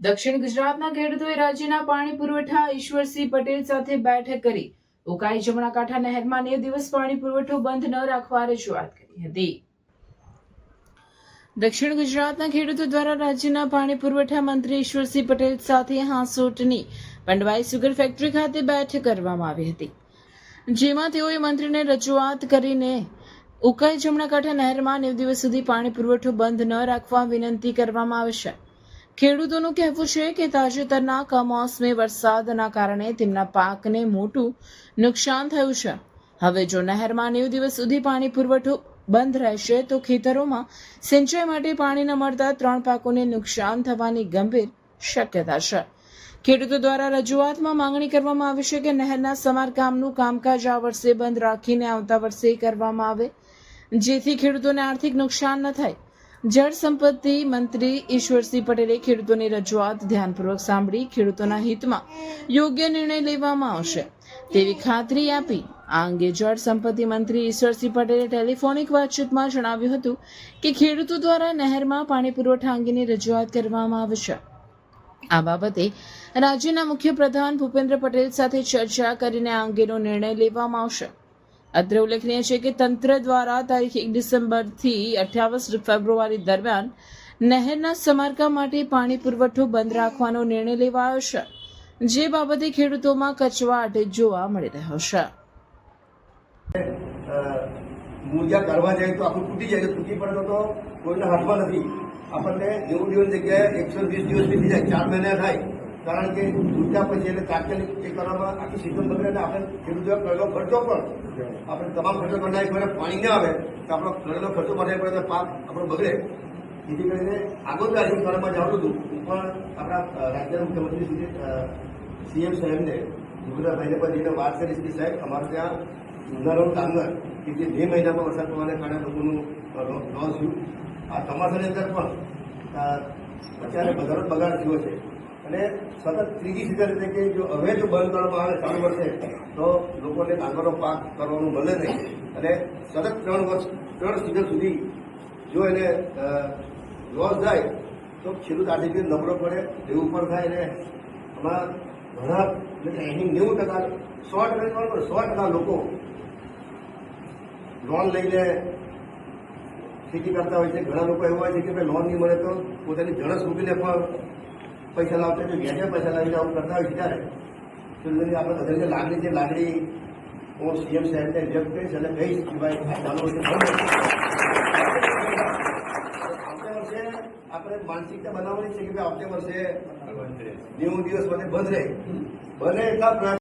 દક્ષિણ ગુજરાતના ખેડૂતોએ રાજ્યના પાણી પુરવઠા ઈશ્વરસિંહ પટેલ સાથે બેઠક કરી. ઉકાઈ જમણા કાંઠા નહેરમાં નેવ દિવસ પાણી પુરવઠો બંધ ન રાખવા રજૂઆત કરી હતી. દક્ષિણ ગુજરાતના ખેડૂતો દ્વારા રાજ્યના પાણી પુરવઠા મંત્રી ઈશ્વરસિંહ પટેલ સાથે હાંસોટની પંડવાઈ સુગર ફેક્ટરી ખાતે બેઠક કરવામાં આવી હતી. જેમાં તેઓએ મંત્રીને રજૂઆત કરીને ઉકાઈ જમણા કાંઠા નહેરમાં નેવ દિવસ સુધી પાણી પુરવઠો બંધ ન રાખવા વિનંતી કરવામાં આવશે. ખેડૂતોનું કહેવું છે કે તાજેતરના કમોસમી વરસાદના કારણે તેમના પાકને મોટું નુકસાન થયું છે. હવે જો નહેરમાં નેવું દિવસ સુધી પાણી પુરવઠો બંધ રહેશે, તો ખેતરોમાં સિંચાઈ માટે પાણી ન મળતા ત્રણ પાકોને નુકસાન થવાની ગંભીર શક્યતા છે. ખેડૂતો દ્વારા રજૂઆતમાં માંગણી કરવામાં આવી છે કે નહેરના સમારકામનું કામકાજ આ વર્ષે બંધ રાખીને આવતા વર્ષે કરવામાં આવે, જેથી ખેડૂતોને આર્થિક નુકસાન ન થાય. જળ સંપત્તિ મંત્રી ઈશ્વરસિંહ પટેલે ખેડૂતોની રજૂઆત ધ્યાનપૂર્વક સાંભળી ખેડૂતોના હિતમાં યોગ્ય નિર્ણય લેવામાં આવશે. તેવી ખાતરી આપી આ અંગે જળ સંપત્તિ મંત્રી ઈશ્વરસિંહ પટેલે ટેલિફોનિક વાતચીતમાં જણાવ્યું હતું કે ખેડૂતો દ્વારા નહેરમાં પાણી પુરવઠા અંગેની રજૂઆત કરવામાં આવશે. આ બાબતે રાજ્યના મુખ્ય પ્રધાન ભૂપેન્દ્ર પટેલ સાથે ચર્ચા કરીને આ અંગેનો નિર્ણય લેવામાં આવશે. અત્રે ઉલ્લેખનીય છે કે તંત્ર દ્વારા તારીખ એક ડિસેમ્બરથી અઠ્યાવીસ ફેબ્રુઆરી દરમિયાન નહેરના સમારકામ માટે પાણી પુરવઠો બંધ રાખવાનો નિર્ણય લેવાયો છે. જે બાબતે ખેડૂતોમાં કચવાટ જોવા મળી રહ્યો છે. મૂર્જા કરવા જાય તો આપણું તૂટી જાય તૂટી પડતો તો કોઈના હાથમાં નથી. આપણને નેવું દિવસ જગ્યાએ એકસો વીસ દિવસ બીતી જાય, ચાર મહિના થાય. કારણ કે તૂટ્યા પછી એટલે તાત્કાલિક એ કરવામાં આખી સિસ્ટમ બગડે આપણે ખેડૂતો કરેલો ખર્ચો પણ આપણે તમામ ખર્ચો બનાવી પડે, પાણી ના આવે, તો આપણો કરેલો ખર્ચો બનાવી પડે તો પાક આપણો બગડે. જેથી કરીને આગળ રાજ્ય કરવામાં જાણું હતું. હું પણ આપણા રાજ્યના મુખ્યમંત્રી શ્રી સીએમ સાહેબને ગુજરાતભાઈને પણ જઈને વાત કરીશ કે સાહેબ, અમારે ત્યાં ઉનાળો ડાંગર કે જે બે મહિનામાં વરસાદ પડવાને કારણે લોકોનું લોસ થયું. આ ચોમાસાની અંદર પણ અત્યારે બધાનો બગાડ થયો છે. અને સતત ત્રીજી સિઝન એટલે કે જો હવે જો બંધ કરવામાં આવે ત્રણ વર્ષે, તો લોકોને ડાંગરનો પાક કરવાનું મળે નહીં, અને સતત ત્રણ વર્ષ, ત્રણ સિઝન સુધી જો એને લોસ થાય તો ખેડૂત આર્થિક નબળો પડે, એવું પણ થાય, અને આમાં ઘણા અહીં નેવું ટકા, સો ટકા સો ટકા લોકો લોન લઈને ખેતી કરતા હોય છે. ઘણા લોકો એવા હોય છે કે ભાઈ લોન નહીં મળે તો પોતાની જણસ મૂકીને પણ પૈસા લાવતા હોય વ્યાજે પૈસા લાવીને આવું કરતા હોય ત્યારે. ખેડૂતોની આપણે બધાની લાગણી છે લાગણી હું સીએમ સાહેબને વ્યક્ત કરીશ અને કહીશ કે ભાઈ આ ચાલુ વર્ષે આવતા વર્ષે આપણે માનસિકતા બનાવવાની છે કે ભાઈ આવતા વર્ષે નેવું દિવસ માટે બંધ રહે. બને એટલા